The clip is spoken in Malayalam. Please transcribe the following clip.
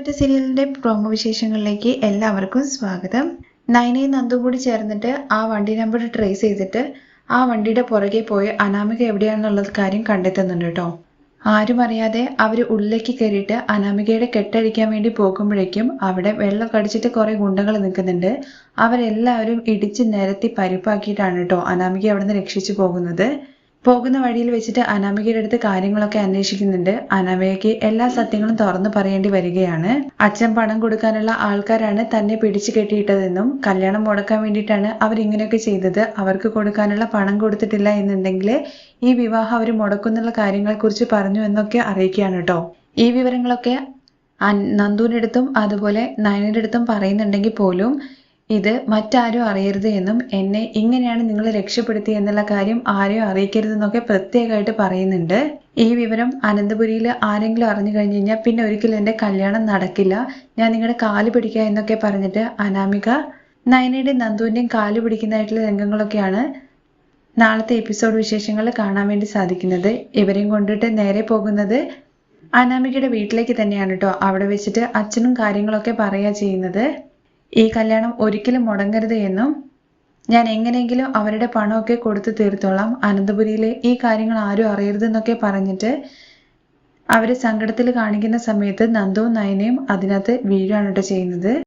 മറ്റു സീരിയലിന്റെ പ്രോമോ വിശേഷങ്ങളിലേക്ക് എല്ലാവർക്കും സ്വാഗതം. നയനയും നന്ദും കൂടി ചേർന്നിട്ട് ആ വണ്ടി നമ്പർ ട്രേസ് ചെയ്തിട്ട് ആ വണ്ടിയുടെ പുറകെ പോയി അനാമിക എവിടെയാണെന്നുള്ള കാര്യം കണ്ടെത്തുന്നുണ്ട് കേട്ടോ. ആരും അറിയാതെ അവർ ഉള്ളിലേക്ക് കയറിയിട്ട് അനാമികയുടെ കെട്ടഴിക്കാൻ വേണ്ടി പോകുമ്പോഴേക്കും അവിടെ വെള്ളം കടിച്ചിട്ട് കുറെ ഗുണ്ടകൾ നിൽക്കുന്നുണ്ട്. അവരെല്ലാവരും ഇടിച്ച് നിരത്തി പരിപ്പാക്കിയിട്ടാണ് കേട്ടോ അനാമിക അവിടെ നിന്ന് രക്ഷിച്ചു പോകുന്നത്. പോകുന്ന വഴിയിൽ വെച്ചിട്ട് അനാമികയുടെ അടുത്ത് കാര്യങ്ങളൊക്കെ അന്വേഷിക്കുന്നുണ്ട്. അനാമികയ്ക്ക് എല്ലാ സത്യങ്ങളും തുറന്നു പറയേണ്ടി വരികയാണ്. അച്ഛൻ പണം കൊടുക്കാനുള്ള ആൾക്കാരാണ് തന്നെ പിടിച്ചു കെട്ടിയിട്ടതെന്നും കല്യാണം മുടക്കാൻ വേണ്ടിയിട്ടാണ് അവർ ഇങ്ങനെയൊക്കെ ചെയ്തത്. അവർക്ക് കൊടുക്കാനുള്ള പണം കൊടുത്തിട്ടില്ല എന്നുണ്ടെങ്കിൽ ഈ വിവാഹം അവർ മുടക്കുന്നുള്ള കാര്യങ്ങളെക്കുറിച്ച് പറഞ്ഞു എന്നൊക്കെ അറിയിക്കുകയാണ് കേട്ടോ. ഈ വിവരങ്ങളൊക്കെ നന്ദുവിന്റെ അടുത്തും അതുപോലെ നയനയുടെ അടുത്തും പറയുന്നുണ്ടെങ്കിൽ പോലും ഇത് മറ്റാരും അറിയരുത് എന്നും എന്നെ ഇങ്ങനെയാണ് നിങ്ങൾ രക്ഷപ്പെടുത്തി എന്നുള്ള കാര്യം ആരെയും അറിയിക്കരുതെന്നൊക്കെ പ്രത്യേകമായിട്ട് പറയുന്നുണ്ട്. ഈ വിവരം അനന്തപുരിയിൽ ആരെങ്കിലും അറിഞ്ഞു കഴിഞ്ഞു കഴിഞ്ഞാൽ പിന്നെ ഒരിക്കലും എന്റെ കല്യാണം നടക്കില്ല. ഞാൻ നിങ്ങളുടെ കാൽ പിടിക്കുക എന്നൊക്കെ പറഞ്ഞിട്ട് അനാമിക നയനയുടെയും നന്ദുവിന്റെയും കാൽ പിടിക്കുന്നതായിട്ടുള്ള രംഗങ്ങളൊക്കെയാണ് നാളത്തെ എപ്പിസോഡ് വിശേഷങ്ങൾ കാണാൻ വേണ്ടി സാധിക്കുന്നത്. ഇവരെയും കൊണ്ടിട്ട് നേരെ പോകുന്നത് അനാമികയുടെ വീട്ടിലേക്ക് തന്നെയാണ് കേട്ടോ. അവിടെ വെച്ചിട്ട് അച്ഛനും കാര്യങ്ങളൊക്കെ പറയുക ചെയ്യുന്നത്. ഈ കല്യാണം ഒരിക്കലും മുടങ്ങരുത് എന്നും ഞാൻ എങ്ങനെയെങ്കിലും അവരുടെ പണമൊക്കെ കൊടുത്തു തീർത്തോളാം. അനന്തപുരിയിലെ ഈ കാര്യങ്ങൾ ആരും അറിയരുതെന്നൊക്കെ പറഞ്ഞിട്ട് അവരെ സങ്കടത്തിൽ കാണിക്കുന്ന സമയത്ത് നന്ദുവും നയനയും അതിനകത്ത് വീഴാണ് കേട്ടോ ചെയ്യുന്നത്.